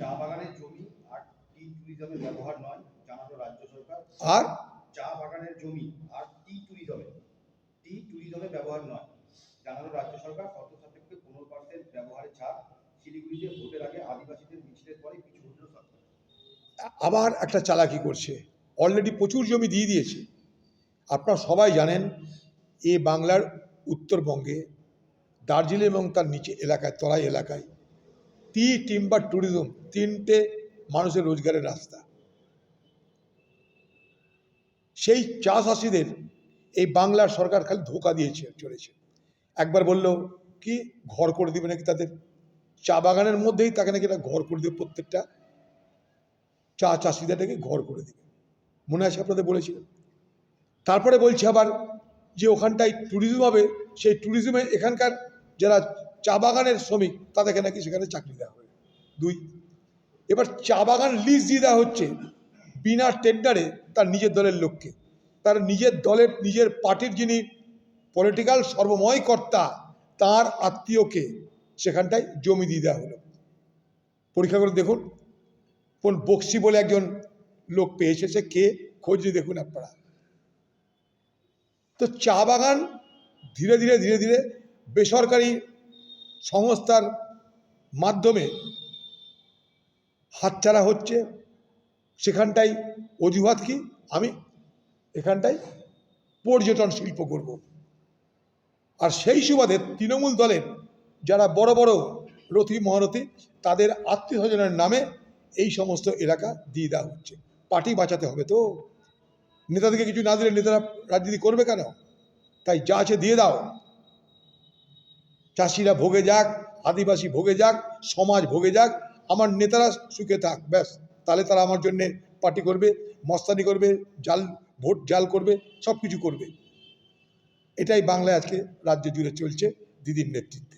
চা বাগানের জমি আর টি ট্যুরিজমের ব্যবহার নয় জানালো রাজ্য সরকার। আর? চা বাগানের জমি আর টি ট্যুরিজমে। টি ট্যুরিজমের ব্যবহার নয় জানালো রাজ্য সরকার। শর্ত সাপেক্ষে পনেরো পার্সেন্ট ব্যবহারের ছাড় শিলিগুড়িতে ভোটের আগে আদিবাসীদের মিছিলের পরে হটল সরকার আবার একটা চালাকি করছে। অলরেডি প্রচুর জমি দিয়ে দিয়েছে। আপনারা সবাই জানেন এ বাংলার উত্তরবঙ্গে দার্জিলিং এবং তার নিচে এলাকায় তরাই এলাকায় টি টিম্বার ট্যুরিজম তিনটে মানুষের রোজগারের রাস্তা। সেই চাষাসীদের এই বাংলার সরকার খালি ধোকা দিয়েছে, চলেছে। একবার বলল, কি ঘর করে দিবে নাকি তাদের? চা বাগানের মধ্যেই তাকে নাকি একটা ঘর করে দেবে প্রত্যেকটা চা চাষিদেরকে ঘর করে দিবে। মনে আছে আপনাদের বলেছিলেন তারপরে বলছে আবার যে ওখানটায় ট্যুরিজম হবে, সেই ট্যুরিজমে এখানকার যারা চা বাগানের শ্রমিক, তাদেরকে নাকি সেখানে চাকরি দেওয়া হবে দুই, এবার চা বাগান লিজ দিয়ে দেওয়া হচ্ছে বিনা টেন্ডারে তার নিজের দলের লোককে। তার নিজের দলের, নিজের পার্টির যিনি পলিটিক্যাল সর্বময় কর্তা, তার আত্মীয়কে সেখানটায় জমি দিয়ে দেওয়া হলো। পরীক্ষা করে দেখুন, কোন বক্সি বলে একজন লোক পেয়েছে সে কে? খোঁজ দেখুন আপনারা। তো চা বাগান ধীরে ধীরে ধীরে ধীরে বেসরকারি সংস্থার মাধ্যমে হাতছাড়া হচ্ছে। সেখানটাই অজুহাত কি? আমি এখানটায় পর্যটন শিল্প করব। আর সেই সুবাদে তৃণমূল দলের যারা বড় বড় রথী, মহারথী, তাদের আত্মীয় স্বজনের নামে এই সমস্ত এলাকা দিয়ে দেওয়া হচ্ছে। পার্টি বাঁচাতে হবে তো। নেতাদেরকে কিছু না দিলে নেতারা রাজনীতি করবে কেন? তাই যা আছে দিয়ে দাও। চাষিরা ভোগে যাক, আদিবাসী ভোগে যাক, সমাজ ভোগে যাক, আমার নেতারা সুখে থাক, ব্যাস। তাহলে তারা আমার জন্যে পার্টি করবে, মস্তানি করবে, জাল, ভোট জাল করবে সব কিছু করবে। এটাই বাংলায় আজকে রাজ্য জুড়ে চলছে, দিদির নেতৃত্বে।